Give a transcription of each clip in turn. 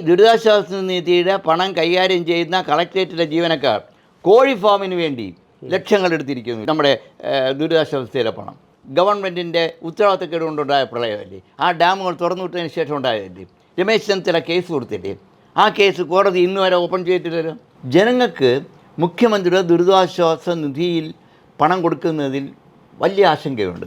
ദുരിതാശ്വാസ നിധിയുടെ പണം കൈകാര്യം ചെയ്യുന്ന കളക്ടറേറ്റിലെ ജീവനക്കാർ കോഴി ഫാമിന് വേണ്ടി ലക്ഷങ്ങൾ എടുത്തിരിക്കുന്നു. നമ്മുടെ ദുരിതാശ്വാസത്തിലെ പണം. ഗവൺമെന്റിന്റെ ഉത്തരവാദിത്തക്കേട് കൊണ്ടുണ്ടായ പ്രളയമല്ലേ? ആ ഡാമുകൾ തുറന്നു വിട്ടതിന് ശേഷം ഉണ്ടായതല്ലേ? രമേശ് ചെന്നിത്തല കേസ് കൊടുത്തില്ലേ? ആ കേസ് കോടതി ഇന്ന് വരെ ഓപ്പൺ ചെയ്തിട്ടില്ല ജനങ്ങൾക്ക് മുഖ്യമന്ത്രിയുടെ ദുരിതാശ്വാസ നിധിയിൽ പണം കൊടുക്കുന്നതിൽ വലിയ ആശങ്കയുണ്ട്.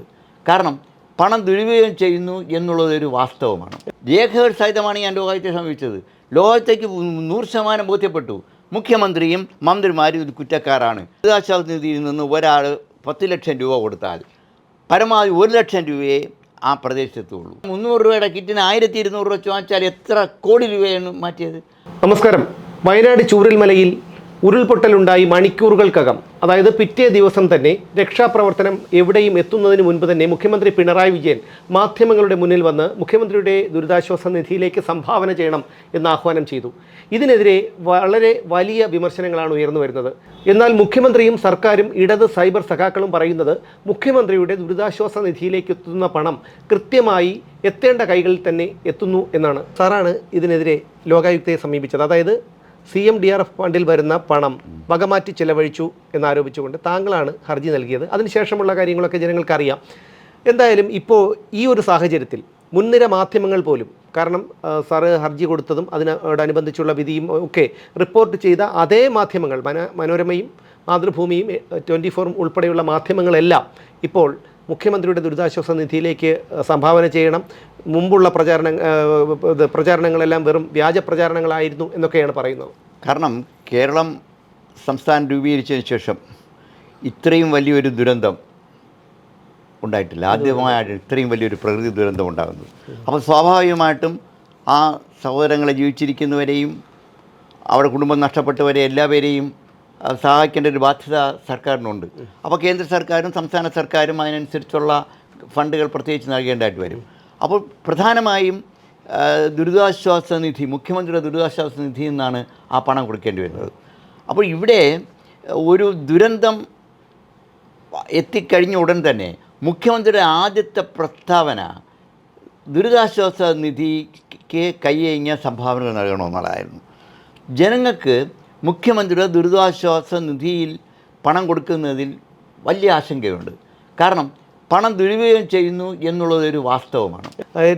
കാരണം പണം ദുരുപയോഗം ചെയ്യുന്നു എന്നുള്ളത് ഒരു വാസ്തവമാണ്. രേഖകൾ സഹിതമാണ് ഞാൻ ലോകായുക്തയെ സമീപിച്ചത്. ലോകത്തേക്ക് നൂറ് ശതമാനം ബോധ്യപ്പെട്ടു. മുഖ്യമന്ത്രിയും മന്ത്രിമാരും ഇത് കുറ്റക്കാരാണ്. ദുരിതാശ്വാസ നിധിയിൽ നിന്ന് ഒരാൾ പത്ത് ലക്ഷം രൂപ കൊടുത്താൽ പരമാവധി ഒരു ലക്ഷം രൂപയെ ആ പ്രദേശത്തുള്ളൂ മുന്നൂറ് രൂപയുടെ കിറ്റിന് ആയിരത്തി ഇരുന്നൂറ് രൂപ ചോദിച്ചാൽ എത്ര കോടി രൂപയാണ് മാറ്റിയത്? നമസ്കാരം. വയനാട് ചൂരൽമലയിൽ ഉരുൾപൊട്ടലുണ്ടായി മണിക്കൂറുകൾക്കകം. അതായത് പിറ്റേ ദിവസം തന്നെ രക്ഷാപ്രവർത്തനം എവിടെയും എത്തുന്നതിന് മുൻപ് തന്നെ മുഖ്യമന്ത്രി പിണറായി വിജയൻ മാധ്യമങ്ങളുടെ മുന്നിൽ വന്ന് മുഖ്യമന്ത്രിയുടെ ദുരിതാശ്വാസ നിധിയിലേക്ക് സംഭാവന ചെയ്യണം എന്ന് ആഹ്വാനം ചെയ്തു. ഇതിനെതിരെ വളരെ വലിയ വിമർശനങ്ങളാണ് ഉയർന്നു വരുന്നത്. എന്നാൽ മുഖ്യമന്ത്രിയും സർക്കാരും ഇടത് സൈബർ സഖാക്കളും പറയുന്നത് മുഖ്യമന്ത്രിയുടെ ദുരിതാശ്വാസ നിധിയിലേക്ക് എത്തുന്ന പണം കൃത്യമായി എത്തേണ്ട കൈകളിൽ തന്നെ എത്തുന്നു എന്നാണ്. സാറാണ് ഇതിനെതിരെ ലോകായുക്തയെ സമീപിച്ചത്. അതായത് C M D R F ഫണ്ടിൽ വരുന്ന പണം. വകമാറ്റി ചെലവഴിച്ചു എന്നാരോപിച്ചുകൊണ്ട് താങ്കളാണ് ഹർജി നൽകിയത്. അതിനുശേഷമുള്ള കാര്യങ്ങളൊക്കെ ജനങ്ങൾക്കറിയാം. എന്തായാലും ഇപ്പോൾ ഈ ഒരു സാഹചര്യത്തിൽ മുൻനിര മാധ്യമങ്ങൾ പോലും കാരണം സാറ് ഹർജി കൊടുത്തതും അതിനോടനുബന്ധിച്ചുള്ള വിധിയും ഒക്കെ റിപ്പോർട്ട് ചെയ്ത അതേ മാധ്യമങ്ങൾ മന മനോരമയും മാതൃഭൂമിയും ട്വന്റി ഫോറും ഉൾപ്പെടെയുള്ള മാധ്യമങ്ങളെല്ലാം ഇപ്പോൾ മുഖ്യമന്ത്രിയുടെ ദുരിതാശ്വാസ നിധിയിലേക്ക് സംഭാവന ചെയ്യണം. മുമ്പുള്ള പ്രചാരണ പ്രചാരണങ്ങളെല്ലാം വെറും വ്യാജ പ്രചാരണങ്ങളായിരുന്നു എന്നൊക്കെയാണ് പറയുന്നത്. കാരണം കേരളം സംസ്ഥാനം രൂപീകരിച്ചതിന് ശേഷം ഇത്രയും വലിയൊരു ദുരന്തം ഉണ്ടായിട്ടില്ല. ആദ്യമായിട്ട് ഇത്രയും വലിയൊരു പ്രകൃതി ദുരന്തം ഉണ്ടാകുന്നത്. അപ്പോൾ സ്വാഭാവികമായിട്ടും ആ സഹോദരങ്ങളെ ജീവിച്ചിരിക്കുന്നവരെയും അവരുടെ കുടുംബം നഷ്ടപ്പെട്ടവരെ എല്ലാവരെയും സഹായിക്കേണ്ട ഒരു ബാധ്യത സർക്കാരിനുണ്ട്. അപ്പോൾ കേന്ദ്ര സർക്കാരും സംസ്ഥാന സർക്കാരും അതിനനുസരിച്ചുള്ള ഫണ്ടുകൾ പ്രത്യേകിച്ച് നൽകേണ്ടതായിട്ട് വരും. അപ്പോൾ പ്രധാനമായും ദുരിതാശ്വാസ നിധി മുഖ്യമന്ത്രിയുടെ ദുരിതാശ്വാസ നിധിയിൽ നിന്നാണ് ആ പണം കൊടുക്കേണ്ടി വരുന്നത്. അപ്പോൾ ഇവിടെ ഒരു ദുരന്തം എത്തിക്കഴിഞ്ഞ ഉടൻ തന്നെ മുഖ്യമന്ത്രിയുടെ ആദ്യത്തെ പ്രസ്താവന ദുരിതാശ്വാസ നിധിക്ക് കൈയഴിഞ്ഞ സംഭാവനകൾ നൽകണമെന്നുള്ളതായിരുന്നു ജനങ്ങൾക്ക് മുഖ്യമന്ത്രിയുടെ ദുരിതാശ്വാസ നിധിയിൽ പണം കൊടുക്കുന്നതിൽ വലിയ ആശങ്കയുണ്ട്. കാരണം പണം ദുരുപയോഗം ചെയ്യുന്നു എന്നുള്ളതൊരു വാസ്തവമാണ്.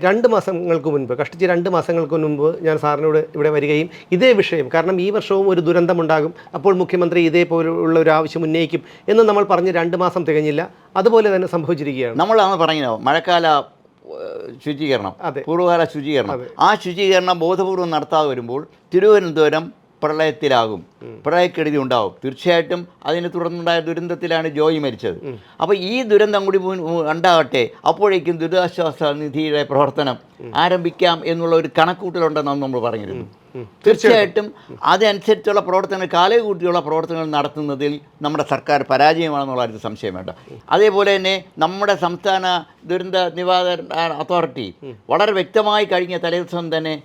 രണ്ട് മാസങ്ങൾക്ക് മുൻപ് കഷ്ടിച്ച് രണ്ട് മാസങ്ങൾക്ക് മുൻപ് ഞാൻ സാറിനോട് ഇവിടെ വരികയും ഇതേ വിഷയം കാരണം ഈ വർഷവും ഒരു ദുരന്തമുണ്ടാകും അപ്പോൾ മുഖ്യമന്ത്രി ഇതേപോലുള്ള ഒരു ആവശ്യം ഉന്നയിക്കും എന്ന് നമ്മൾ പറഞ്ഞ് രണ്ട് മാസം തികഞ്ഞില്ല. അതുപോലെ തന്നെ സംഭവിച്ചിരിക്കുകയാണ്. നമ്മളാണ് പറഞ്ഞത് മഴക്കാല ശുചീകരണം അതെ. പൂർവകാല ശുചീകരണം. ആ ശുചീകരണം ബോധപൂർവം നടത്താതെ വരുമ്പോൾ തിരുവനന്തപുരം പ്രളയത്തിലാകും. പ്രളയക്കെടുതി ഉണ്ടാവും. തീർച്ചയായിട്ടും അതിനെ തുടർന്നുണ്ടായ ദുരന്തത്തിലാണ് ജോയി മരിച്ചത്. അപ്പോൾ ഈ ദുരന്തം കൂടി ഉണ്ടാകട്ടെ അപ്പോഴേക്കും ദുരിതാശ്വാസ നിധിയുടെ പ്രവർത്തനം ആരംഭിക്കാം എന്നുള്ള ഒരു കണക്കൂട്ടലുണ്ടെന്നാണ് നമ്മൾ പറഞ്ഞിരുന്നു തീർച്ചയായിട്ടും. അതനുസരിച്ചുള്ള പ്രവർത്തനങ്ങൾ കാലകൂട്ടിയുള്ള പ്രവർത്തനങ്ങൾ നടത്തുന്നതിൽ നമ്മുടെ സർക്കാർ പരാജയമാണെന്നുള്ള ഒരു സംശയം വേണ്ട. അതേപോലെ തന്നെ നമ്മുടെ സംസ്ഥാന ദുരന്ത നിവാരണ അതോറിറ്റി വളരെ വ്യക്തമായി കഴിഞ്ഞ തലേദിവസം തന്നെ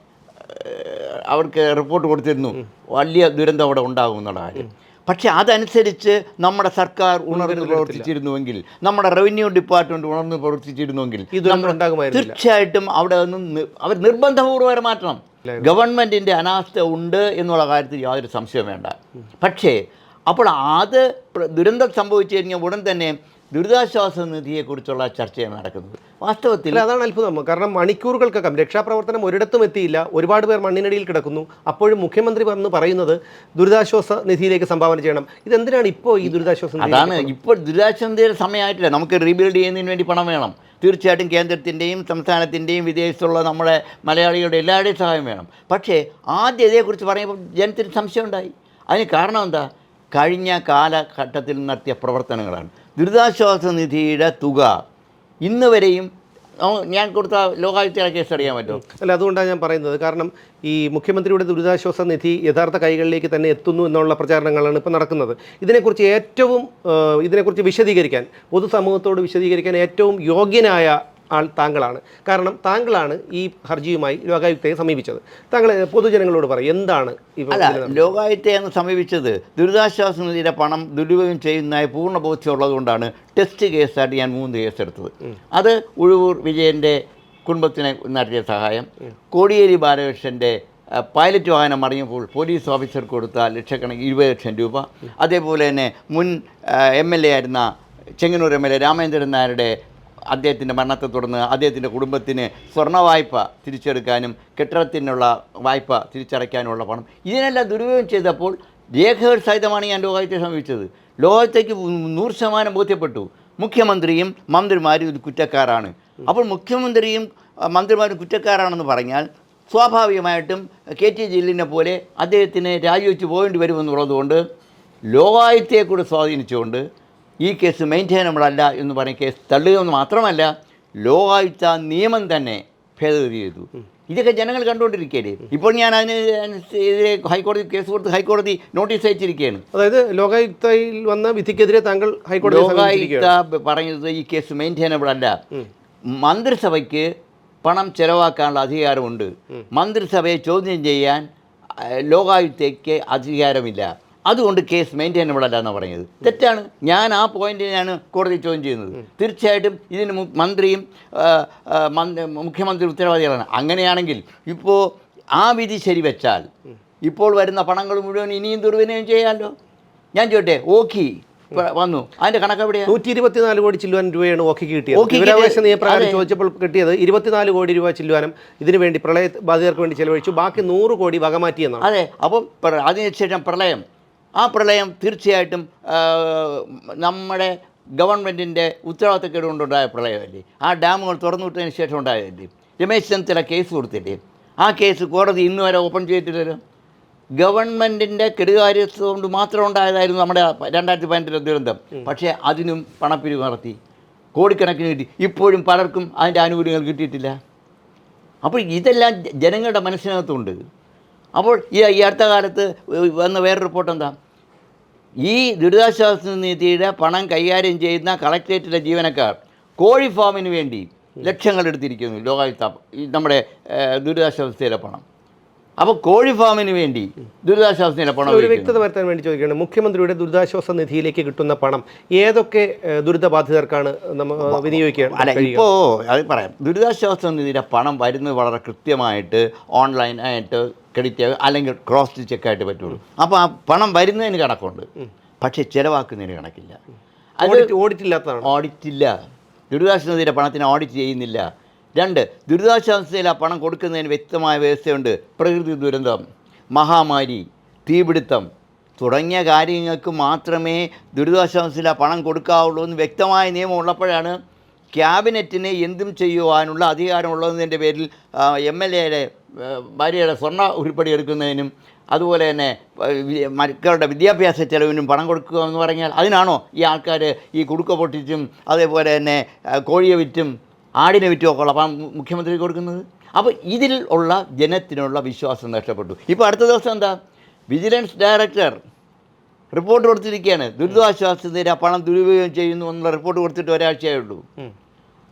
അവർക്ക് റിപ്പോർട്ട് കൊടുത്തിരുന്നു. വലിയ ദുരന്തം അവിടെ ഉണ്ടാകും എന്നുള്ള കാര്യം. പക്ഷേ അതനുസരിച്ച് നമ്മുടെ സർക്കാർ ഉണർന്ന് പ്രവർത്തിച്ചിരുന്നുവെങ്കിൽ നമ്മുടെ റവന്യൂ ഡിപ്പാർട്ട്മെന്റ് ഉണർന്ന് പ്രവർത്തിച്ചിരുന്നുവെങ്കിൽ ഇത്. തീർച്ചയായിട്ടും അവിടെ ഒന്ന് അവർ നിർബന്ധപൂർവം മാറ്റണം. ഗവൺമെന്റിന്റെ അനാസ്ഥ ഉണ്ട് എന്നുള്ള കാര്യത്തിൽ യാതൊരു സംശയം വേണ്ട. പക്ഷേ അപ്പോൾ അത് ദുരന്തം സംഭവിച്ചു കഴിഞ്ഞാൽ ഉടൻ തന്നെ ദുരിതാശ്വാസ നിധിയെക്കുറിച്ചുള്ള ചർച്ചയാണ് നടക്കുന്നത്. വാസ്തവത്തിൽ അതാണ് അത്ഭുതം. കാരണം മണിക്കൂറുകൾക്കകം രക്ഷാപ്രവർത്തനം ഒരിടത്തും എത്തിയില്ല. ഒരുപാട് പേർ മണ്ണിനടിയിൽ കിടക്കുന്നു. അപ്പോഴും മുഖ്യമന്ത്രി വന്ന് പറയുന്നത് ദുരിതാശ്വാസ നിധിയിലേക്ക് സംഭാവന ചെയ്യണം. ഇതെന്തിനാണ് ഇപ്പോൾ ഈ ദുരിതാശ്വാസ അതാണ് ഇപ്പോൾ ദുരിതാശ്വാസ നിധിയുടെ സമയമായിട്ടില്ല. നമുക്ക് റീബിൽഡ് ചെയ്യുന്നതിന് വേണ്ടി പണം വേണം. തീർച്ചയായിട്ടും കേന്ദ്രത്തിന്റെയും സംസ്ഥാനത്തിന്റെയും വിദേശത്തുള്ള നമ്മുടെ മലയാളികളുടെ എല്ലാവരുടെയും സഹായം വേണം. പക്ഷേ ആദ്യം ഇതേക്കുറിച്ച് പറയുമ്പോൾ ജനത്തിന് സംശയമുണ്ടായി. അതിന് കാരണം എന്താ? കഴിഞ്ഞ കാലഘട്ടത്തിൽ നടത്തിയ പ്രവർത്തനങ്ങളാണ്. ദുരിതാശ്വാസ നിധിയുടെ തുക ഇന്ന് വരെയും ഞാൻ കൊടുത്ത ലോകായുക്തയുടെ കേസ് അറിയാൻ പറ്റുമോ? അല്ല അതുകൊണ്ടാണ് ഞാൻ പറയുന്നത്. കാരണം ഈ മുഖ്യമന്ത്രിയുടെ ദുരിതാശ്വാസ നിധി യഥാർത്ഥ കൈകളിലേക്ക് തന്നെ എത്തുന്നു എന്നുള്ള പ്രചാരണങ്ങളാണ് ഇപ്പോൾ നടക്കുന്നത്. ഇതിനെക്കുറിച്ച് ഏറ്റവും ഇതിനെക്കുറിച്ച് വിശദീകരിക്കാൻ പൊതുസമൂഹത്തോട് വിശദീകരിക്കാൻ ഏറ്റവും യോഗ്യനായ ആൾ താങ്കളാണ്. കാരണം താങ്കളാണ് ഈ ഹർജിയുമായി ലോകായുക്തയെ സമീപിച്ചത്. താങ്കൾ പൊതുജനങ്ങളോട് പറയും എന്താണ് അല്ല ലോകായുക്തയാണ് സമീപിച്ചത്. ദുരിതാശ്വാസ നിധിയുടെ പണം ദുരുപയോഗം ചെയ്യുന്നതായി പൂർണ ബോധ്യമുള്ളത് കൊണ്ടാണ് ടെസ്റ്റ് കേസായിട്ട് ഞാൻ മൂന്ന് കേസ് എടുത്തത് അത് ഉഴുവൂർ വിജയന്റെ കുടുംബത്തിന് നടത്തിയ സഹായം. കോടിയേരി ബാലകൃഷ്ണന്റെ പൈലറ്റ് വാഹനം മറിഞ്ഞപ്പോൾ പോലീസ് ഓഫീസർക്ക് കൊടുത്ത ലക്ഷക്കണക്കിന് ഇരുപത് ലക്ഷം രൂപ. അതേപോലെ തന്നെ മുൻ എം എൽ എ ആയിരുന്ന Chengannur M L A Ramendran നായരുടെ അദ്ദേഹത്തിന്റെ മരണത്തെ തുടർന്ന് അദ്ദേഹത്തിന്റെ കുടുംബത്തിന് സ്വർണ വായ്പ തിരിച്ചെടുക്കാനും കെട്ടിടത്തിനുള്ള വായ്പ തിരിച്ചടയ്ക്കാനുമുള്ള പണം. ഇതിനെല്ലാം ദുരുപയോഗം ചെയ്തപ്പോൾ രേഖകൾ സഹിതമാണ് ഞാൻ ലോകായുക്തയെ സമീപിച്ചത് ലോകത്തേക്ക് നൂറ് ശതമാനം ബോധ്യപ്പെട്ടു. മുഖ്യമന്ത്രിയും മന്ത്രിമാരും ഇത് കുറ്റക്കാരാണ്. അപ്പോൾ മുഖ്യമന്ത്രിയും മന്ത്രിമാരും കുറ്റക്കാരാണെന്ന് പറഞ്ഞാൽ സ്വാഭാവികമായിട്ടും കെ ടി ജലീലിനെ പോലെ അദ്ദേഹത്തിന് രാജിവെച്ച് പോകേണ്ടി വരുമെന്നുള്ളതുകൊണ്ട് ലോകായുക്തയെ കൂടെ സ്വാധീനിച്ചുകൊണ്ട് ഈ കേസ് മെയിന്റെയിനബിളല്ല അല്ല എന്ന് പറഞ്ഞ കേസ് തള്ളുകയെന്ന് മാത്രമല്ല ലോകായുക്ത നിയമം തന്നെ ഭേദഗതി ചെയ്തു. ഇതൊക്കെ ജനങ്ങൾ കണ്ടുകൊണ്ടിരിക്കുകയല്ലേ? ഇപ്പോൾ ഞാൻ അതിന് എതിരെ ഹൈക്കോടതി കേസ് കൊടുത്ത് ഹൈക്കോടതി നോട്ടീസ് അയച്ചിരിക്കുകയാണ്. അതായത് ലോകായുക്തയിൽ വന്ന വിധിക്കെതിരെ താങ്കൾ ഹൈക്കോടതി ലോകായുക്ത പറഞ്ഞത് ഈ കേസ് മെയിന്റൈനബിൾ അല്ല. മന്ത്രിസഭയ്ക്ക് പണം ചെലവാക്കാനുള്ള അധികാരമുണ്ട്. മന്ത്രിസഭയെ ചോദ്യം ചെയ്യാൻ ലോകായുക്തയ്ക്ക് അധികാരമില്ല. അതുകൊണ്ട് കേസ് മെയിന്റൈനബിൾ അല്ല എന്നാണ് പറഞ്ഞത്. തെറ്റാണ്. ഞാൻ ആ പോയിന്റിനാണ് കോടതി ചോദ്യം ചെയ്യുന്നത്. തീർച്ചയായിട്ടും ഇതിന് മന്ത്രിയും മുഖ്യമന്ത്രി ഉത്തരവാദികളാണ്. അങ്ങനെയാണെങ്കിൽ ഇപ്പോൾ ആ വിധി ശരിവെച്ചാൽ ഇപ്പോൾ വരുന്ന പണങ്ങൾ മുഴുവൻ ഇനിയും ദുർവിനിയോഗം ചെയ്യാമല്ലോ ഞാൻ ചോട്ടെ ഓക്കി വന്നു. അതിന്റെ കണക്ക് എവിടെയാണ് നൂറ്റി ഇരുപത്തിനാല് കോടി ചില്ലുവാൻ രൂപയാണ് ഓക്കിക്ക് കിട്ടിയത്. വിവരാവകാശ നിയമപ്രകാരം. ചോദിച്ചപ്പോൾ കിട്ടിയത് ഇരുപത്തിനാല് കോടി രൂപ ചില്ലുവാനും ഇതിനു വേണ്ടി പ്രളയ ബാധിതർക്ക് വേണ്ടി ചെലവഴിച്ചു. ബാക്കി നൂറ് കോടി വകമാറ്റിയെന്നാണ് അതെ. അപ്പം അതിനുശേഷം പ്രളയം. ആ പ്രളയം തീർച്ചയായിട്ടും നമ്മുടെ ഗവൺമെന്റിന്റെ ഉത്തരവാദിത്തക്കേട് കൊണ്ടുണ്ടായ പ്രളയമല്ലേ? ആ ഡാമുകൾ തുറന്നു വിട്ടതിന് ശേഷം ഉണ്ടായതല്ലേ? രമേശ് ചെന്നിത്തല കേസ് കൊടുത്തില്ലേ? ആ കേസ് കോടതി ഇന്ന് വരെ ഓപ്പൺ ചെയ്തിട്ടില്ല ഗവൺമെന്റിന്റെ കെടുകാര്യസ്ഥ കൊണ്ട് മാത്രം ഉണ്ടായതായിരുന്നു നമ്മുടെ രണ്ടായിരത്തി പതിനെട്ടിലെ ദുരന്തം. പക്ഷേ അതിനും പണപ്പിരിവ് നടത്തി. കോടിക്കണക്കിന് കിട്ടി. ഇപ്പോഴും പലർക്കും അതിന്റെ ആനുകൂല്യങ്ങൾ കിട്ടിയിട്ടില്ല. അപ്പോൾ ഇതെല്ലാം ജനങ്ങളുടെ മനസ്സിനകത്തുണ്ട്. അപ്പോൾ ഈ ഈ അടുത്ത കാലത്ത് വന്ന വേറെ റിപ്പോർട്ട് എന്താ? ഈ ദുരിതാശ്വാസ നിധിയുടെ പണം കൈകാര്യം ചെയ്യുന്ന കളക്ട്രേറ്റിലെ ജീവനക്കാർ കോഴി ഫാമിന് വേണ്ടി ലക്ഷങ്ങൾ എടുത്തിരിക്കുന്നു. ലോകായുക്ത ഈ നമ്മുടെ ദുരിതാശ്വാസത്തിലെ പണം. അപ്പോൾ കോഴി ഫാമിന് വേണ്ടി ദുരിതാശ്വാസ പണം ഒരു. വ്യക്തത വരുത്താൻ വേണ്ടി ചോദിക്കുകയാണ്. മുഖ്യമന്ത്രിയുടെ ദുരിതാശ്വാസ നിധിയിലേക്ക് കിട്ടുന്ന പണം ഏതൊക്കെ ദുരിതബാധിതർക്കാണ് നമ്മൾ വിനിയോഗിക്കുക അല്ല ഇപ്പോൾ അത് പറയാം. ദുരിതാശ്വാസ നിധിയുടെ പണം വരുന്നത് വളരെ കൃത്യമായിട്ട് ഓൺലൈൻ ആയിട്ട് ക്രെഡിറ്റ് അല്ലെങ്കിൽ ക്രോസ് ചെക്ക് ആയിട്ട് പറ്റുള്ളൂ. അപ്പോൾ ആ പണം വരുന്നതിന് കണക്കുണ്ട്. പക്ഷേ ചിലവാക്കുന്നതിന് കണക്കില്ല. ഓഡിറ്റ് ഓഡിറ്റ് ഇല്ലാത്തതാണ്. ഓഡിറ്റ് ഇല്ല. ദുരിതാശ്വാസ നിധിയുടെ പണത്തിന് ഓഡിറ്റ് ചെയ്യുന്നില്ല. രണ്ട് ദുരിതാശ്വാസത്തിൽ ആ പണം കൊടുക്കുന്നതിന് വ്യക്തമായ വ്യവസ്ഥയുണ്ട്. പ്രകൃതി ദുരന്തം മഹാമാരി തീപിടുത്തം തുടങ്ങിയ കാര്യങ്ങൾക്ക് മാത്രമേ ദുരിതാശ്വാസത്തിൽ ആ പണം കൊടുക്കാവുള്ളൂ എന്ന് വ്യക്തമായ നിയമം ഉള്ളപ്പോഴാണ് ക്യാബിനറ്റിനെ എന്തും ചെയ്യുവാനുള്ള അധികാരമുള്ളതിന്റെ പേരിൽ എം എൽ എയുടെ ഭാര്യയുടെ സ്വർണ ഉരുപ്പടി എടുക്കുന്നതിനും അതുപോലെ തന്നെ മക്കളുടെ വിദ്യാഭ്യാസ ചെലവിനും പണം കൊടുക്കുക എന്ന് പറഞ്ഞാൽ അതിനാണോ ഈ ആൾക്കാർ ഈ കുടുക്ക പൊട്ടിച്ചും അതേപോലെ തന്നെ കോഴിയെ വിറ്റും ആടിനെ വിറ്റുമൊക്കെയുള്ള ഒക്കെ ഉള്ള പണം മു- മുഖ്യമന്ത്രി കൊടുക്കുന്നത്? അപ്പോൾ ഇതിൽ ഉള്ള ജനത്തിനുള്ള വിശ്വാസം നഷ്ടപ്പെട്ടു. ഇപ്പോൾ അടുത്ത ദിവസം എന്താ? വിജിലൻസ് ഡയറക്ടർ റിപ്പോർട്ട് കൊടുത്തിരിക്കുകയാണ്. ദുരിതാശ്വാസത്തിന്റെ ആ പണം ദുരുപയോഗം ചെയ്യുന്നു എന്നുള്ള റിപ്പോർട്ട് കൊടുത്തിട്ട് ഒരാഴ്ചയേ ഉള്ളൂ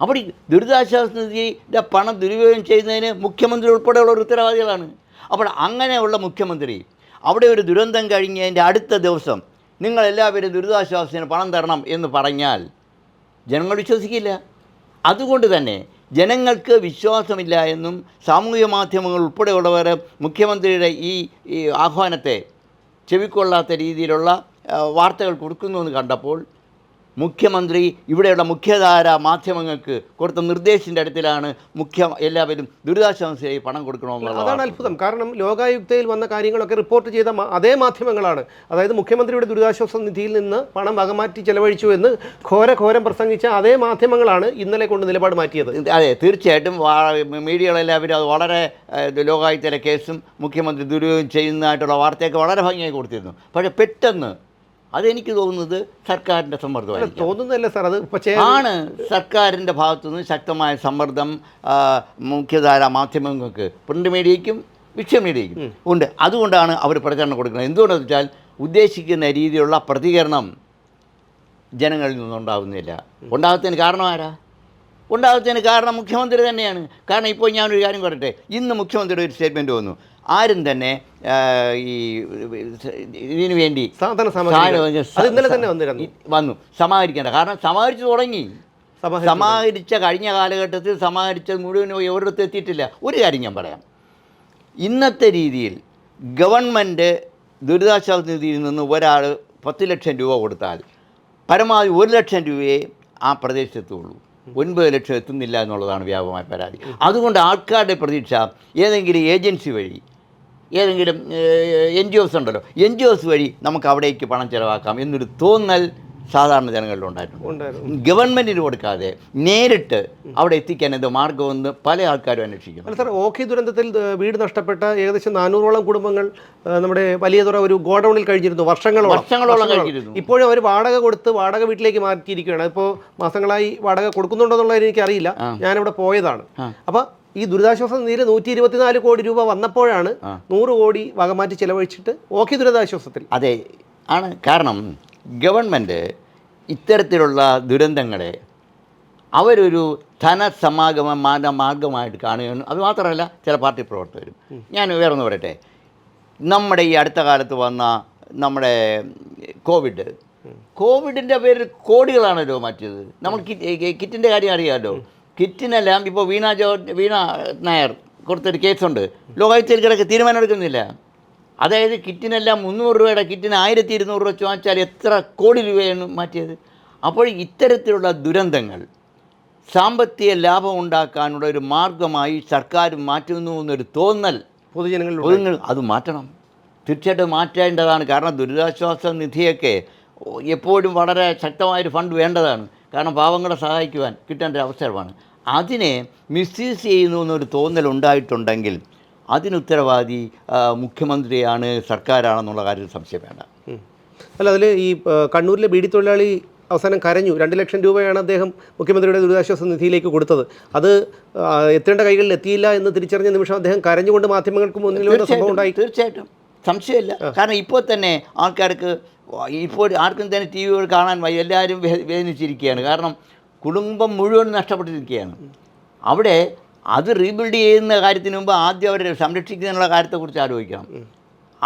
അപ്പോൾ ഈ ദുരിതാശ്വാസ നിധിയുടെ പണം ദുരുപയോഗം ചെയ്യുന്നതിന് മുഖ്യമന്ത്രി ഉൾപ്പെടെയുള്ള ഒരു ഉത്തരവാദികളാണ്. അപ്പോൾ അങ്ങനെയുള്ള മുഖ്യമന്ത്രി അവിടെ ഒരു ദുരന്തം കഴിഞ്ഞതിന്റെ അടുത്ത ദിവസം നിങ്ങൾ എല്ലാവരും ദുരിതാശ്വാസത്തിന് പണം തരണം എന്ന് പറഞ്ഞാൽ ജനങ്ങൾ വിശ്വസിക്കില്ല. അതുകൊണ്ട് തന്നെ ജനങ്ങൾക്ക് വിശ്വാസമില്ല എന്നും സാമൂഹ്യ മാധ്യമങ്ങൾ ഉൾപ്പെടെയുള്ളവർ മുഖ്യമന്ത്രിയുടെ ഈ ആഹ്വാനത്തെ ചെവിക്കൊള്ളാത്ത രീതിയിലുള്ള വാർത്തകൾ കൊടുക്കുന്നു എന്ന് കണ്ടപ്പോൾ മുഖ്യമന്ത്രി ഇവിടെയുള്ള മുഖ്യധാര മാധ്യമങ്ങൾക്ക് കൊടുത്ത നിർദ്ദേശത്തിന്റെ അടുത്തിലാണ് മുഖ്യ എല്ലാവരും ദുരിതാശ്വാസയായി പണം കൊടുക്കണമെന്നുള്ളത് അതാണ് അത്ഭുതം. കാരണം ലോകായുക്തയിൽ വന്ന കാര്യങ്ങളൊക്കെ റിപ്പോർട്ട് ചെയ്ത അതേ മാധ്യമങ്ങളാണ്. അതായത് മുഖ്യമന്ത്രിയുടെ ദുരിതാശ്വാസ നിധിയിൽ നിന്ന് പണം വകമാറ്റി ചെലവഴിച്ചു എന്ന് ഘോര ഘോരം പ്രസംഗിച്ച അതേ മാധ്യമങ്ങളാണ് ഇന്നലെ കൊണ്ട് നിലപാട് മാറ്റിയത്. അതെ തീർച്ചയായിട്ടും മീഡിയകളെല്ലാവരും അത് വളരെ ലോകായുക്തയിലെ കേസും മുഖ്യമന്ത്രി ദുരുപയോഗം ചെയ്യുന്നതായിട്ടുള്ള വാർത്തയൊക്കെ വളരെ ഭംഗിയായി കൊടുത്തിരുന്നു. പക്ഷേ പെട്ടെന്ന് അതെനിക്ക് തോന്നുന്നത് സർക്കാരിന്റെ സമ്മർദ്ദമാണ് തോന്നുന്നില്ല സാർ അത് പക്ഷേ ആണ് സർക്കാരിന്റെ ഭാഗത്തുനിന്ന് ശക്തമായ സമ്മർദ്ദം മുഖ്യധാര മാധ്യമങ്ങൾക്ക്. പ്രിന്റ് മീഡിയയ്ക്കും വിഷയ മീഡിയയ്ക്കും ഉണ്ട്. അതുകൊണ്ടാണ് അവർ പ്രചരണം കൊടുക്കുന്നത്. എന്തുകൊണ്ടെന്ന് വെച്ചാൽ ഉദ്ദേശിക്കുന്ന രീതിയിലുള്ള പ്രതികരണം ജനങ്ങളിൽ നിന്നുണ്ടാകുന്നില്ല ഉണ്ടാകത്തതിന് കാരണം ആരാ? ഉണ്ടാകത്തതിന് കാരണം മുഖ്യമന്ത്രി തന്നെയാണ്. കാരണം ഇപ്പോൾ ഞാനൊരു കാര്യം പറയട്ടെ. ഇന്ന് മുഖ്യമന്ത്രിയുടെ ഒരു സ്റ്റേറ്റ്മെന്റ് വന്നു. ആരും തന്നെ ഈ ഇതിനു വേണ്ടി ഇന്നലെ തന്നെ വന്നിരുന്നു. വന്നു. സമാഹരിക്കേണ്ട. കാരണം സമാഹരിച്ചു തുടങ്ങി. സമാഹരിച്ചു സമാഹരിച്ച കഴിഞ്ഞ കാലഘട്ടത്തിൽ സമാഹരിച്ചത് മുഴുവൻ ഒരിടത്ത് എത്തിയിട്ടില്ല. ഒരു കാര്യം ഞാൻ പറയാം. ഇന്നത്തെ രീതിയിൽ ഗവൺമെന്റ് ദുരിതാശ്വാസ നിധിയിൽ നിന്ന് ഒരാൾ പത്ത് ലക്ഷം രൂപ കൊടുത്താൽ പരമാവധി ഒരു ലക്ഷം രൂപയെ ആ പ്രദേശത്തുള്ളൂ ഒൻപത് ലക്ഷം എത്തുന്നില്ല എന്നുള്ളതാണ് വ്യാപകമായ പരാതി. അതുകൊണ്ട് ആൾക്കാരുടെ പ്രതീക്ഷ ഏതെങ്കിലും ഏജൻസി വഴി ഏതെങ്കിലും എൻ ജി ഒസ് ഉണ്ടല്ലോ. എൻ ജി ഒസ് വഴി നമുക്ക് അവിടേക്ക് പണം ചിലവാക്കാം എന്നൊരു തോന്നൽ സാധാരണ ജനങ്ങളിൽ ഉണ്ടായിട്ടുണ്ട്. ഉണ്ടായിരുന്നു. ഗവൺമെന്റിന് കൊടുക്കാതെ നേരിട്ട് അവിടെ എത്തിക്കാൻ എന്തോ മാർഗമെന്ന് പല ആൾക്കാരും അന്വേഷിക്കുന്നു. അല്ല സാർ ഓഖി ദുരന്തത്തിൽ വീട് നഷ്ടപ്പെട്ട ഏകദേശം നാനൂറോളം കുടുംബങ്ങൾ നമ്മുടെ വലിയ തുറ ഒരു ഗോഡൌണിൽ കഴിഞ്ഞിരുന്നു വർഷങ്ങളോളം. വർഷങ്ങളോളം കഴിഞ്ഞിരുന്നു. ഇപ്പോഴും അവർ വാടക കൊടുത്ത് വാടക വീട്ടിലേക്ക് മാറ്റിയിരിക്കുകയാണ്. ഇപ്പോൾ മാസങ്ങളായി വാടക കൊടുക്കുന്നുണ്ടോ എന്നുള്ളത് എനിക്കറിയില്ല ഞാനിവിടെ പോയതാണ്. അപ്പോൾ ഈ ദുരിതാശ്വാസ നിധിയിൽ നൂറ്റി ഇരുപത്തിനാല് കോടി രൂപ വന്നപ്പോഴാണ് നൂറ് കോടി വകമാറ്റി ചെലവഴിച്ചിട്ട് ഓക്കെ ദുരിതാശ്വാസത്തിൽ. അതെ ആണ്. കാരണം ഗവൺമെന്റ് ഇത്തരത്തിലുള്ള ദുരന്തങ്ങളെ അവരൊരു ധനസമാഗമ മാന മാർഗമായിട്ട് കാണുകയാണ്. അത് മാത്രമല്ല ചില പാർട്ടി പ്രവർത്തകരും. ഞാൻ വേറെ ഒന്ന് പറയട്ടെ. നമ്മുടെ ഈ അടുത്ത കാലത്ത് വന്ന നമ്മുടെ കോവിഡ്. കോവിഡിന്റെ പേരിൽ കോടികളാണല്ലോ മാറ്റിയത്. നമ്മൾ കിറ്റ് കിറ്റിന്റെ കാര്യം അറിയാമല്ലോ കിറ്റിനെല്ലാം ഇപ്പോൾ വീണ ജോ വീണ നായർ കൊടുത്തൊരു കേസുണ്ട്. ലോകായുക്തയിൽ കിടക്ക് തീരുമാനം എടുക്കുന്നില്ല അതായത് കിറ്റിനെല്ലാം മുന്നൂറ് രൂപയുടെ കിറ്റിന് ആയിരത്തി ഇരുന്നൂറ് രൂപ ചോദിച്ചാൽ എത്ര കോടി രൂപയാണ് മാറ്റിയത്? അപ്പോൾ ഇത്തരത്തിലുള്ള ദുരന്തങ്ങൾ സാമ്പത്തിക ലാഭം ഉണ്ടാക്കാനുള്ള ഒരു മാർഗമായി സർക്കാർ മാറ്റുന്നു എന്നൊരു തോന്നൽ പൊതുജനങ്ങൾ പൊതുങ്ങൾ അത് മാറ്റണം. തീർച്ചയായിട്ടും മാറ്റേണ്ടതാണ്. കാരണം ദുരിതാശ്വാസ നിധിയൊക്കെ എപ്പോഴും വളരെ ശക്തമായൊരു ഫണ്ട് വേണ്ടതാണ്. കാരണം പാവങ്ങളെ സഹായിക്കുവാൻ കിട്ടേണ്ട ഒരു അവസരമാണ്. അതിനെ മിസ്യൂസ് ചെയ്യുന്നു എന്നൊരു തോന്നൽ ഉണ്ടായിട്ടുണ്ടെങ്കിൽ അതിന് ഉത്തരവാദി ആ, മുഖ്യമന്ത്രിയാണ് സർക്കാരാണെന്നുള്ള കാര്യത്തിൽ സംശയം വേണ്ട. അല്ല അതിൽ ഈ കണ്ണൂരിലെ ബീഡി തൊഴിലാളി അവസാനം കരഞ്ഞു. രണ്ട് ലക്ഷം രൂപയാണ് അദ്ദേഹം മുഖ്യമന്ത്രിയുടെ ദുരിതാശ്വാസ നിധിയിലേക്ക് കൊടുത്തത്. അത് എത്തേണ്ട കൈകളിൽ എത്തിയില്ല എന്ന് തിരിച്ചറിഞ്ഞ നിമിഷം അദ്ദേഹം കരഞ്ഞുകൊണ്ട് മാധ്യമങ്ങൾക്ക് മുന്നിൽ സംഭവം ഉണ്ടായി. തീർച്ചയായിട്ടും. സംശയമില്ല. കാരണം ഇപ്പോൾ തന്നെ ആൾക്കാർക്ക് ഇപ്പോൾ ആർക്കും തന്നെ ടി വികൾ കാണാൻ വയ്യ എല്ലാവരും വേദനിച്ചിരിക്കുകയാണ്. കാരണം കുടുംബം മുഴുവൻ നഷ്ടപ്പെട്ടിരിക്കുകയാണ്. അവിടെ അത് റീബിൽഡ് ചെയ്യുന്ന കാര്യത്തിന് മുമ്പ് ആദ്യം അവരെ സംരക്ഷിക്കുന്നതിനുള്ള കാര്യത്തെക്കുറിച്ച് ആലോചിക്കണം.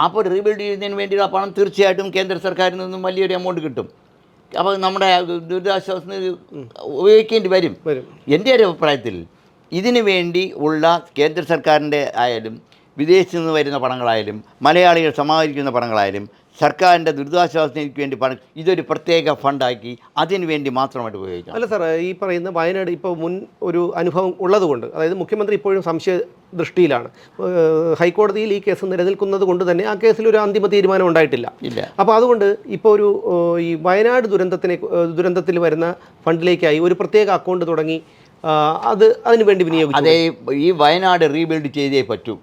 അപ്പോൾ റീബിൽഡ് ചെയ്യുന്നതിന് വേണ്ടി ആ പണം തീർച്ചയായിട്ടും കേന്ദ്ര സർക്കാരിൽ നിന്നും വലിയൊരു എമൗണ്ട് കിട്ടും. അപ്പോൾ നമ്മുടെ ദുരിതാശ്വാസ നിധി ഉപയോഗിക്കേണ്ടി വരും. വരും. എന്റെ ഒരു അഭിപ്രായത്തിൽ ഇതിനു വേണ്ടി ഉള്ള കേന്ദ്ര സർക്കാരിന്റെ ആയാലും വിദേശത്തു നിന്ന് വരുന്ന പണങ്ങളായാലും മലയാളികൾ സമാഹരിക്കുന്ന പണങ്ങളായാലും സർക്കാരിന്റെ ദുരിതാശ്വാസ നിധിക്ക് വേണ്ടി പണം ഇതൊരു പ്രത്യേക ഫണ്ടാക്കി അതിന് വേണ്ടി മാത്രമായിട്ട് ഉപയോഗിക്കാം. അല്ല സാർ ഈ പറയുന്ന വയനാട് ഇപ്പോൾ മുൻ ഒരു അനുഭവം ഉള്ളതുകൊണ്ട് അതായത് മുഖ്യമന്ത്രി ഇപ്പോഴും സംശയ ദൃഷ്ടിയിലാണ്. ഹൈക്കോടതിയിൽ ഈ കേസ് നിലനിൽക്കുന്നത് കൊണ്ട് തന്നെ ആ കേസിൽ ഒരു അന്തിമ തീരുമാനം ഉണ്ടായിട്ടില്ല. ഇല്ല. അപ്പോൾ അതുകൊണ്ട് ഇപ്പോൾ ഒരു ഈ വയനാട് ദുരന്തത്തിനെ ദുരന്തത്തിൽ വരുന്ന ഫണ്ടിലേക്കായി ഒരു പ്രത്യേക അക്കൗണ്ട് തുടങ്ങി അത് അതിനുവേണ്ടി വേണ്ടി വിനിയോഗിച്ചു. അതേ ഈ വയനാട് റീബിൽഡ് ചെയ്തേ പറ്റൂ.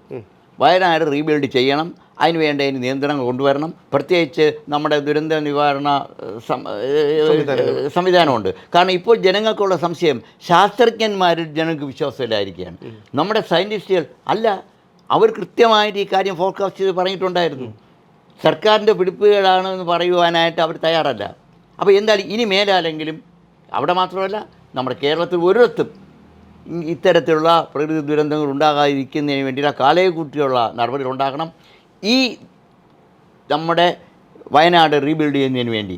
വയനാട് റീബിൽഡ് ചെയ്യണം. അതിന് വേണ്ട അതിന് നിയന്ത്രണങ്ങൾ കൊണ്ടുവരണം. പ്രത്യേകിച്ച് നമ്മുടെ ദുരന്ത നിവാരണ സംവിധാനമുണ്ട്. കാരണം ഇപ്പോൾ ജനങ്ങൾക്കുള്ള സംശയം ശാസ്ത്രജ്ഞന്മാരിൽ ജനങ്ങൾക്ക് വിശ്വാസമില്ലായിരിക്കുകയാണ്. നമ്മുടെ സയന്റിസ്റ്റുകൾ അല്ല അവർ കൃത്യമായിട്ട് ഈ കാര്യം ഫോർകാസ്റ്റ് ചെയ്ത് പറഞ്ഞിട്ടുണ്ടായിരുന്നു. സർക്കാരിന്റെ പിടിപ്പുകളാണ് എന്ന് പറയുവാനായിട്ട് അവർ തയ്യാറല്ല. അപ്പോൾ എന്തായാലും ഇനി മേലാലെങ്കിലും അവിടെ മാത്രമല്ല നമ്മുടെ കേരളത്തിൽ ഒരിടത്തും ഇത്തരത്തിലുള്ള പ്രകൃതി ദുരന്തങ്ങൾ ഉണ്ടാകാതിരിക്കുന്നതിന് വേണ്ടിയുള്ള കാലയെക്കുറിച്ചുള്ള നടപടികൾ ഉണ്ടാക്കണം ഈ നമ്മുടെ വയനാട് റീബിൽഡ് ചെയ്യുന്നതിന് വേണ്ടി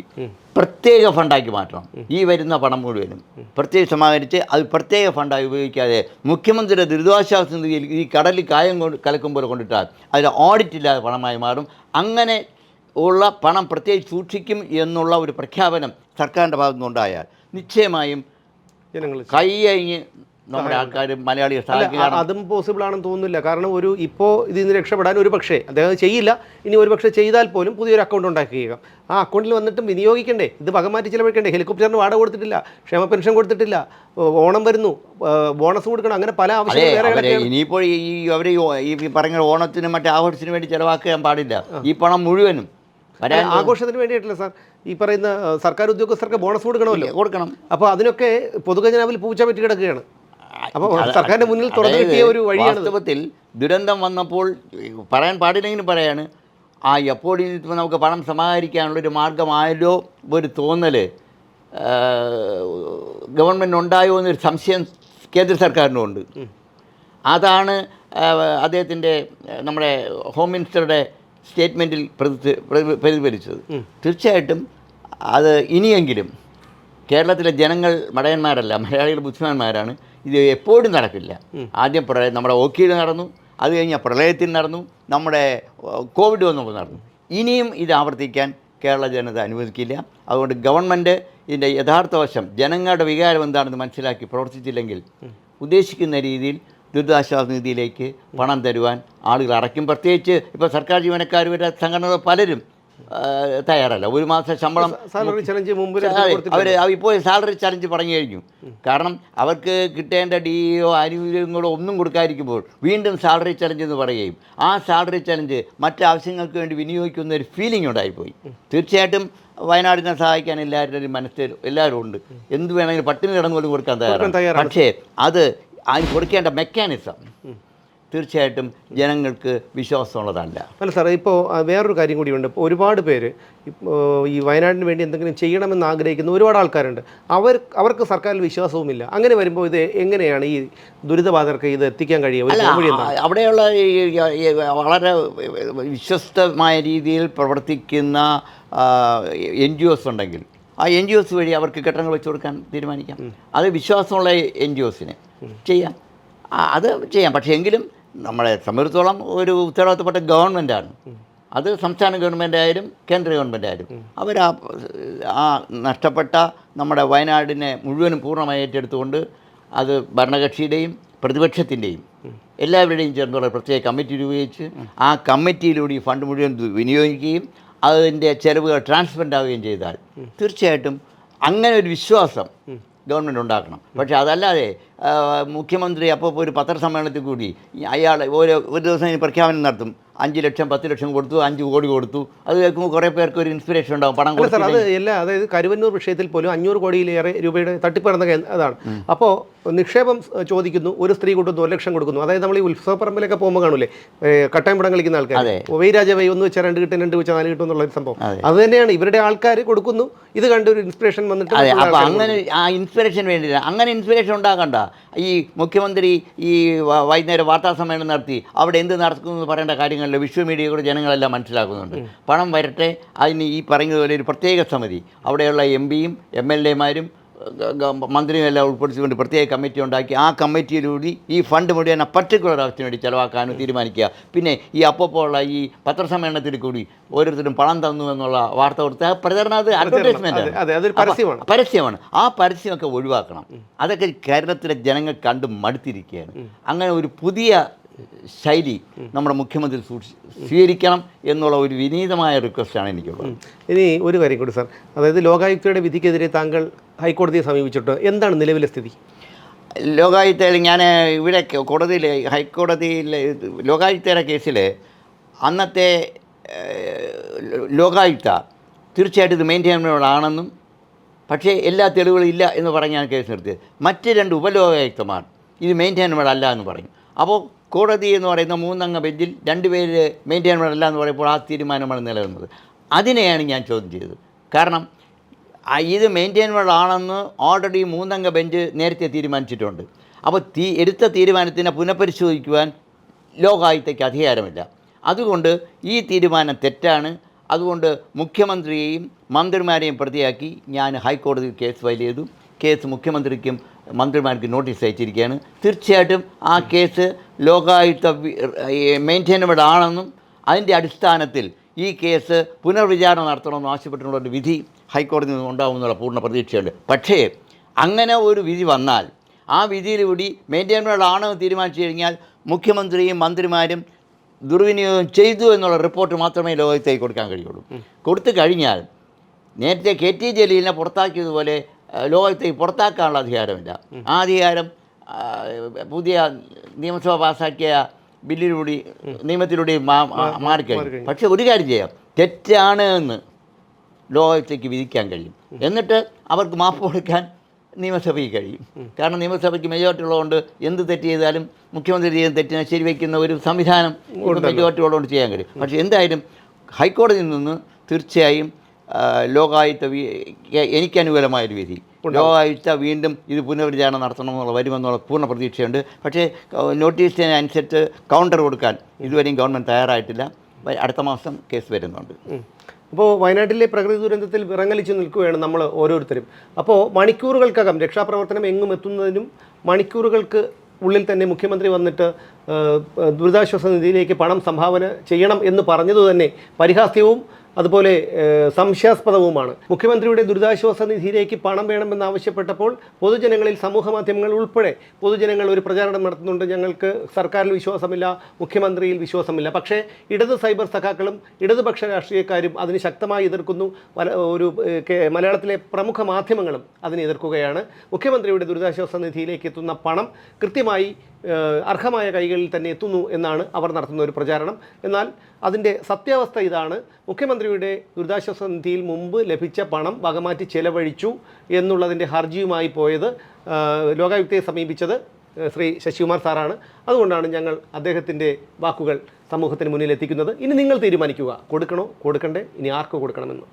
പ്രത്യേക ഫണ്ടാക്കി മാറ്റണം. ഈ വരുന്ന പണം മുഴുവനും. പ്രത്യേകം സമാഹരിച്ച് അത് പ്രത്യേക ഫണ്ടായി ഉപയോഗിക്കാതെ മുഖ്യമന്ത്രിയുടെ ദുരിതാശ്വാസ നിധിയിൽ ഈ കടലിൽ കായം കൊണ്ട് കലക്കും പോലെ കൊണ്ടിട്ടാൽ അതിൽ ഓഡിറ്റ് ഇല്ലാതെ പണമായി മാറും. അങ്ങനെ ഉള്ള പണം പ്രത്യേകിച്ച് സൂക്ഷിക്കും എന്നുള്ള ഒരു പ്രഖ്യാപനം സർക്കാരിന്റെ ഭാഗത്തുനിന്നുണ്ടായാൽ നിശ്ചയമായും കൈയഴിഞ്ഞ് നമ്മുടെ ആൾക്കാർ മലയാളിയെ അതും പോസിബിൾ ആണെന്ന് തോന്നുന്നില്ല. കാരണം ഒരു ഇപ്പോൾ ഇതിൽ നിന്ന് രക്ഷപ്പെടാൻ ഒരു പക്ഷേ അദ്ദേഹം ചെയ്യില്ല. ഇനി ഒരു പക്ഷേ ചെയ്താൽ പോലും പുതിയൊരു അക്കൗണ്ട് ഉണ്ടാക്കുക ആ അക്കൗണ്ടിൽ വന്നിട്ടും വിനിയോഗിക്കണ്ടേ? ഇത് പകമാറ്റി ചിലവഴിക്കണ്ടേ? ഹെലികോപ്റ്ററിന് വാടക കൊടുത്തിട്ടില്ല ക്ഷേമ പെൻഷൻ കൊടുത്തിട്ടില്ല ഓണം വരുന്നു ബോണസ് കൊടുക്കണം അങ്ങനെ പല ആവശ്യങ്ങളും ഇനിയിപ്പോൾ ഈ അവർ ഈ പറഞ്ഞ ഓണത്തിനും മറ്റേ ആഘോഷത്തിനും വേണ്ടി ചിലവാക്കാൻ പാടില്ല. ഈ പണം മുഴുവനും ആഘോഷത്തിന് വേണ്ടിയിട്ടില്ല സാർ. ഈ പറയുന്ന സർക്കാർ ഉദ്യോഗസ്ഥർക്ക് ബോണസ് കൊടുക്കണമല്ലോ. കൊടുക്കണം. അപ്പോൾ അതിനൊക്കെ പൊതുഖജനാവിൽ പൂച്ച പറ്റി കിടക്കുകയാണ് സർക്കാരിന്റെ മുന്നിൽ തുറന്നു കിട്ടിയ ഒരു വഴിയാണ് വാസ്തവത്തിൽ ദുരന്തം വന്നപ്പോൾ പറയാൻ പാടില്ലെങ്കിലും പറയാണ് ആ എപ്പോൾ നമുക്ക് പണം സമാഹരിക്കാനുള്ളൊരു മാർഗമായല്ലോ ഒരു തോന്നൽ ഗവൺമെന്റ് ഉണ്ടായോ എന്നൊരു സംശയം കേന്ദ്ര സർക്കാരിനും ഉണ്ട് അതാണ് അദ്ദേഹത്തിന്റെ നമ്മുടെ ഹോം മിനിസ്റ്ററുടെ സ്റ്റേറ്റ്മെന്റിൽ പ്രതി- പ്രതി- പ്രതിഫലിച്ചത്. തീർച്ചയായിട്ടും അത് ഇനിയെങ്കിലും കേരളത്തിലെ ജനങ്ങൾ മടയന്മാരല്ല മലയാളികൾ ബുദ്ധിമാന്മാരാണ്. ഇത് എപ്പോഴും നടക്കില്ല. ആദ്യം പ്രളയം നമ്മുടെ ഓക്കിയിൽ നടന്നു. അത് കഴിഞ്ഞ പ്രളയത്തിൽ നടന്നു. നമ്മുടെ കോവിഡ് വന്നപ്പോൾ നടന്നു. ഇനിയും ഇത് ആവർത്തിക്കാൻ കേരള ജനത അനുവദിക്കില്ല. അതുകൊണ്ട് ഗവൺമെന്റ് ഇതിന്റെ യഥാർത്ഥ വശം ജനങ്ങളുടെ വികാരം എന്താണെന്ന് മനസ്സിലാക്കി പ്രവർത്തിച്ചില്ലെങ്കിൽ ഉദ്ദേശിക്കുന്ന രീതിയിൽ ദുരിതാശ്വാസ നിധിയിലേക്ക് പണം തരുവാൻ ആളുകൾ അടയ്ക്കും. പ്രത്യേകിച്ച് ഇപ്പോൾ സർക്കാർ ജീവനക്കാർ വരെ സംഘടനകൾ പലരും തയ്യാറല്ല. ഒരു മാസം ശമ്പളം സാലറി ചലഞ്ച് മുമ്പ് അവർ ഇപ്പോൾ സാലറി ചലഞ്ച് പറഞ്ഞു കഴിഞ്ഞു. കാരണം അവർക്ക് കിട്ടേണ്ട ഡിഒ ആനുകൂല്യങ്ങളോ ഒന്നും കൊടുക്കാതിരിക്കുമ്പോൾ വീണ്ടും സാലറി ചലഞ്ച് എന്ന് പറയുകയും ആ സാലറി ചലഞ്ച് മറ്റാവശ്യങ്ങൾക്ക് വേണ്ടി വിനിയോഗിക്കുന്ന ഒരു ഫീലിംഗ് ഉണ്ടായിപ്പോയി. തീർച്ചയായിട്ടും വയനാടിനെ സഹായിക്കാൻ എല്ലാവരുടെയും മനസ്സിൽ എല്ലാവരും ഉണ്ട്. എന്ത് വേണമെങ്കിലും പട്ടിണി കിടന്നു പോലും കൊടുക്കാൻ തയ്യാറാണ്. പക്ഷേ അത് അതിന് കൊടുക്കേണ്ട മെക്കാനിസം തീർച്ചയായിട്ടും ജനങ്ങൾക്ക് വിശ്വാസമുള്ളതല്ല. അല്ല സാറേ ഇപ്പോൾ വേറൊരു കാര്യം കൂടിയുണ്ട് ഇപ്പോൾ ഒരുപാട് പേര് ഇപ്പോൾ ഈ വയനാടിന് വേണ്ടി എന്തെങ്കിലും ചെയ്യണമെന്ന് ആഗ്രഹിക്കുന്ന ഒരുപാട് ആൾക്കാരുണ്ട്. അവർ അവർക്ക് സർക്കാരിൽ വിശ്വാസവുമില്ല. അങ്ങനെ വരുമ്പോൾ ഇത് എങ്ങനെയാണ് ഈ ദുരിതബാധർക്ക് ഇത് എത്തിക്കാൻ കഴിയുക? അവിടെയുള്ള വളരെ വിശ്വസ്തമായ രീതിയിൽ പ്രവർത്തിക്കുന്ന എൻ ജി ഒസ് ഉണ്ടെങ്കിൽ ആ എൻ ജി ഒസ് വഴി അവർക്ക് ഘട്ടങ്ങൾ വെച്ച് കൊടുക്കാൻ തീരുമാനിക്കാം. അത് വിശ്വാസമുള്ള എൻ ജി ഒസിന് ചെയ്യാം. ആ, അത് ചെയ്യാം. പക്ഷേ എങ്കിലും നമ്മളെ സംബന്ധിച്ചിടത്തോളം ഒരു ഉത്തരവാദിത്തപ്പെട്ട ഗവൺമെന്റാണ്. അത് സംസ്ഥാന ഗവൺമെന്റ് ആയാലും കേന്ദ്ര ഗവൺമെന്റ് ആയാലും അവർ ആ ആ നഷ്ടപ്പെട്ട നമ്മുടെ വയനാടിനെ മുഴുവനും പൂർണമായി ഏറ്റെടുത്തുകൊണ്ട് അത് ഭരണകക്ഷിയുടെയും പ്രതിപക്ഷത്തിന്റെയും എല്ലാവരുടെയും ചേർന്നുള്ള പ്രത്യേക കമ്മിറ്റി രൂപീകരിച്ച് ആ കമ്മിറ്റിയിലൂടെ ഈ ഫണ്ട് മുഴുവൻ വിനിയോഗിക്കുകയും അതിന്റെ ചെലവുകൾ ട്രാൻസ്പെറന്റ് ആവുകയും ചെയ്താൽ തീർച്ചയായിട്ടും അങ്ങനെ ഒരു വിശ്വാസം ഗവൺമെന്റ് ഉണ്ടാക്കണം. പക്ഷേ അതല്ലാതെ മുഖ്യമന്ത്രി അപ്പോൾ ഒരു പത്രസമ്മേളനത്തിൽ കൂടി അയാൾ ഓരോ ഒരു ദിവസം പ്രഖ്യാപനം നടത്തും. അഞ്ച് ലക്ഷം പത്ത് ലക്ഷം കൊടുത്തു അഞ്ച് കോടി കൊടുത്തു. അത് കേൾക്കുമ്പോൾ കുറേ പേർക്ക് ഒരു ഇൻസ്പിറേഷൻ ഉണ്ടാവും. പണം കൊടുത്തു അത് എല്ലാ അതായത് കരുവന്നൂർ വിഷയത്തിൽ പോലും അഞ്ഞൂറ് കോടിയിലേറെ രൂപയുടെ തട്ടിപ്പ് നടന്ന അതാണ്. അപ്പോൾ നിക്ഷേപം ചോദിക്കുന്നു ഒരു സ്ത്രീ കൊടുക്കുന്നു ഒരു ലക്ഷം കൊടുക്കുന്നു. അതായത് നമ്മൾ ഈ ഉത്സവപ്പറമ്പിലൊക്കെ പോകുമ്പോൾ കാണൂലേ കട്ടയം പടം കളിക്കുന്ന ആൾക്കാർ. വൈരാജവൈ ഒന്ന് വെച്ചാൽ രണ്ട് കിട്ടും രണ്ട് വെച്ചാൽ നാല് കിട്ടും എന്നുള്ള ഒരു സംഭവം. അതെ. തന്നെയാണ് ഇവരുടെ ആൾക്കാർ കൊടുക്കുന്നു. ഇത് കണ്ട് ഒരു ഇൻസ്പിറേഷൻ വന്നിട്ട് അപ്പോൾ അങ്ങനെ ആ ഇൻസ്പിറേഷൻ വേണ്ടിയില്ല അങ്ങനെ ഇൻസ്പിറേഷൻ ഉണ്ടാകണ്ട. ഈ മുഖ്യമന്ത്രി ഈ വൈകുന്നേരം വാർത്താ സമ്മേളനം നടത്തി അവിടെ എന്ത് നടക്കുന്നു എന്ന് പറയേണ്ട കാര്യങ്ങളിൽ വിഷ്വൽ മീഡിയ കൂടെ ജനങ്ങളെല്ലാം മനസ്സിലാക്കുന്നുണ്ട്. പണം വരട്ടെ അതിന് ഈ പറയുന്നതുപോലെ ഒരു പ്രത്യേക സമിതി. അവിടെയുള്ള എം പിയും എം എൽ എമാരും മന്ത്രിയും എല്ലാം ഉൾപ്പെടുത്തിക്കൊണ്ട് പ്രത്യേക കമ്മിറ്റി ഉണ്ടാക്കി. ആ കമ്മിറ്റിയിലൂടെ ഈ ഫണ്ട് മുഴുവൻ പർട്ടിക്കുലർ ആവശ്യത്തിന് വേണ്ടി ചിലവാക്കാനും തീരുമാനിക്കുക. പിന്നെ ഈ അപ്പോൾ ഉള്ള ഈ പത്രസമ്മേളനത്തിൽ കൂടി ഓരോരുത്തരും പണം തന്നു എന്നുള്ള വാർത്ത കൊടുത്ത് ആ പ്രചരണം അത് അഡ്വർടൈസ്മെന്റ്. പരസ്യമാണ്. ആ പരസ്യമൊക്കെ ഒഴിവാക്കണം. അതൊക്കെ കേരളത്തിലെ ജനങ്ങൾ കണ്ട് മടുത്തിരിക്കുകയാണ്. അങ്ങനെ ഒരു പുതിയ ശൈലി നമ്മുടെ മുഖ്യമന്ത്രി സൂക്ഷി സ്വീകരിക്കണം എന്നുള്ള ഒരു വിനീതമായ റിക്വസ്റ്റാണ് എനിക്കുള്ളത്. ഇനി ഒരു കാര്യം കൂടി സാർ. അതായത് ലോകായുക്തയുടെ വിധിക്കെതിരെ താങ്കൾ ഹൈക്കോടതിയെ സമീപിച്ചിട്ട് എന്താണ് നിലവിലെ സ്ഥിതി? ലോകായുക്തയിൽ ഞാൻ ഇവിടെ കോടതിയിൽ ഹൈക്കോടതിയിൽ ലോകായുക്തയുടെ കേസിൽ അന്നത്തെ ലോകായുക്ത തീർച്ചയായിട്ടും ഇത് മെയിന്റെയിനുകളാണെന്നും പക്ഷേ എല്ലാ തെളിവുകളും ഇല്ല എന്ന് പറഞ്ഞാണ് കേസ് നിർത്തിയത്. മറ്റ് രണ്ട് ഉപലോകായുക്തമാർ ഇത് മെയിന്റെയിനബിൾ അല്ല എന്ന് പറഞ്ഞു അപ്പോൾ കോടതി എന്ന് പറയുന്ന മൂന്നംഗ ബെഞ്ചിൽ രണ്ടുപേര് മെയിന്റെയിൻ അല്ല എന്ന് പറയുമ്പോൾ ആ തീരുമാനമാണ് നിലനിന്നത്. അതിനെയാണ് ഞാൻ ചോദ്യം ചെയ്തത്. കാരണം ഇത് മെയിന്റെയിനബിൾ ആണെന്ന് ഓൾറെഡി മൂന്നംഗ ബെഞ്ച് നേരത്തെ തീരുമാനിച്ചിട്ടുണ്ട്. അപ്പോൾ തീ എടുത്ത തീരുമാനത്തിനെ പുനഃപരിശോധിക്കുവാൻ ലോകായുക്തയ്ക്ക് അധികാരമില്ല. അതുകൊണ്ട് ഈ തീരുമാനം തെറ്റാണ്. അതുകൊണ്ട് മുഖ്യമന്ത്രിയെയും മന്ത്രിമാരെയും പ്രതിയാക്കി ഞാൻ ഹൈക്കോടതിയിൽ കേസ് ഫയൽ ചെയ്തു. കേസ് മുഖ്യമന്ത്രിക്കും മന്ത്രിമാർക്കും നോട്ടീസ് അയച്ചിരിക്കുകയാണ്. തീർച്ചയായിട്ടും ആ കേസ് ലോകായുക്ത മെയിന്റൈനബിൾ ആണെന്നും അതിന്റെ അടിസ്ഥാനത്തിൽ ഈ കേസ് പുനർവിചാരണ നടത്തണമെന്ന് ആവശ്യപ്പെട്ടുള്ള ഒരു വിധി ഹൈക്കോടതി നിന്ന് ഉണ്ടാകുമെന്നുള്ള പൂർണ പ്രതീക്ഷയുണ്ട്. പക്ഷേ അങ്ങനെ ഒരു വിധി വന്നാൽ ആ വിധിയിലൂടി മെയിന്റൈനബിൾ ആണെന്ന് തീരുമാനിച്ചു കഴിഞ്ഞാൽ മുഖ്യമന്ത്രിയും മന്ത്രിമാരും ദുർവിനിയോഗം ചെയ്തു എന്നുള്ള റിപ്പോർട്ട് മാത്രമേ ലോകത്തേക്ക് കൊടുക്കാൻ കഴിയുള്ളൂ. കൊടുത്തു കഴിഞ്ഞാൽ നേരത്തെ കെ ടി ജലീലിനെ പുറത്താക്കിയതുപോലെ ലോകത്തേക്ക് പുറത്താക്കാനുള്ള അധികാരമില്ല. ആ അധികാരം പുതിയ നിയമസഭ പാസ്സാക്കിയ ബില്ലിലൂടെ നിയമത്തിലൂടെ മാ- മാ- മാറിക്കഴിഞ്ഞു. പക്ഷേ ഒരു കാര്യം ചെയ്യാം. തെറ്റാണ് എന്ന് ലോകത്തേക്ക് വിധിക്കാൻ കഴിയും. എന്നിട്ട് അവർക്ക് മാപ്പ് കൊടുക്കാൻ നിയമസഭയ്ക്ക് കഴിയും. കാരണം നിയമസഭയ്ക്ക് മെജോറിറ്റി ഉള്ളതുകൊണ്ട് എന്ത് തെറ്റ് ചെയ്താലും മുഖ്യമന്ത്രി ചെയ്യുന്ന തെറ്റിനെ ശരിവയ്ക്കുന്ന ഒരു സംവിധാനം മെജോറിറ്റി ഉള്ളതുകൊണ്ട് ചെയ്യാൻ കഴിയും. പക്ഷേ എന്തായാലും ഹൈക്കോടതിയിൽ നിന്ന് തീർച്ചയായും ലോകായുക്ത എനിക്ക് അനുകൂലമായൊരു വിധി. ലോകായുക്ത വീണ്ടും ഇത് പുനർവിചാരണ നടത്തണമെന്നുള്ള വരുമെന്നുള്ള പൂർണ പ്രതീക്ഷയുണ്ട്. പക്ഷേ നോട്ടീസിനനുസരിച്ച് കൗണ്ടർ കൊടുക്കാൻ ഇതുവരെയും ഗവൺമെന്റ് തയ്യാറായിട്ടില്ല. അടുത്ത മാസം കേസ് വരുന്നുണ്ട്. അപ്പോൾ വയനാട്ടിലെ പ്രകൃതി ദുരന്തത്തിൽ വിറങ്ങലിച്ച് നിൽക്കുകയാണ് നമ്മൾ ഓരോരുത്തരും. അപ്പോൾ മണിക്കൂറുകൾക്കകം രക്ഷാപ്രവർത്തനം എങ്ങും എത്തുന്നതിനും മണിക്കൂറുകൾക്ക് ഉള്ളിൽ തന്നെ മുഖ്യമന്ത്രി വന്നിട്ട് ദുരിതാശ്വാസ നിധിയിലേക്ക് പണം സംഭാവന ചെയ്യണം എന്ന് പറഞ്ഞതു തന്നെ പരിഹാസ്യവും അതുപോലെ സംശയാസ്പദവുമാണ്. മുഖ്യമന്ത്രിയുടെ ദുരിതാശ്വാസ നിധിയിലേക്ക് പണം വേണമെന്നാവശ്യപ്പെട്ടപ്പോൾ പൊതുജനങ്ങളിൽ സമൂഹ മാധ്യമങ്ങൾ ഉൾപ്പെടെ പൊതുജനങ്ങൾ ഒരു പ്രചാരണം നടത്തുന്നുണ്ട്. ഞങ്ങൾക്ക് സർക്കാരിൽ വിശ്വാസമില്ല മുഖ്യമന്ത്രിയിൽ വിശ്വാസമില്ല. പക്ഷേ ഇടത് സൈബർ സഖാക്കളും ഇടതുപക്ഷ രാഷ്ട്രീയക്കാരും അതിന് ശക്തമായി എതിർക്കുന്നു. ഒരു മലയാളത്തിലെ പ്രമുഖ മാധ്യമങ്ങളും അതിനെ എതിർക്കുകയാണ്. മുഖ്യമന്ത്രിയുടെ ദുരിതാശ്വാസ നിധിയിലേക്ക് എത്തുന്ന പണം കൃത്യമായി അർഹമായ കൈകളിൽ തന്നെ എത്തുന്നു എന്നാണ് അവർ നടത്തുന്ന ഒരു പ്രചാരണം. എന്നാൽ അതിന്റെ സത്യാവസ്ഥ ഇതാണ്. മുഖ്യമന്ത്രിയുടെ ദുരിതാശ്വാസ നിധിയിൽ മുമ്പ് ലഭിച്ച പണം വകമാറ്റി ചെലവഴിച്ചു എന്നുള്ളതിന്റെ ഹർജിയുമായി പോയത് ലോകായുക്തയെ സമീപിച്ചത് ശ്രീ ശശികുമാർ സാറാണ്. അതുകൊണ്ടാണ് ഞങ്ങൾ അദ്ദേഹത്തിന്റെ വാക്കുകൾ സമൂഹത്തിന് മുന്നിൽ എത്തിക്കുന്നത് ഇനി നിങ്ങൾ തീരുമാനിക്കുക. കൊടുക്കണോ? കൊടുക്കണ്ടേ? ഇനി ആർക്ക് കൊടുക്കണമെന്ന്?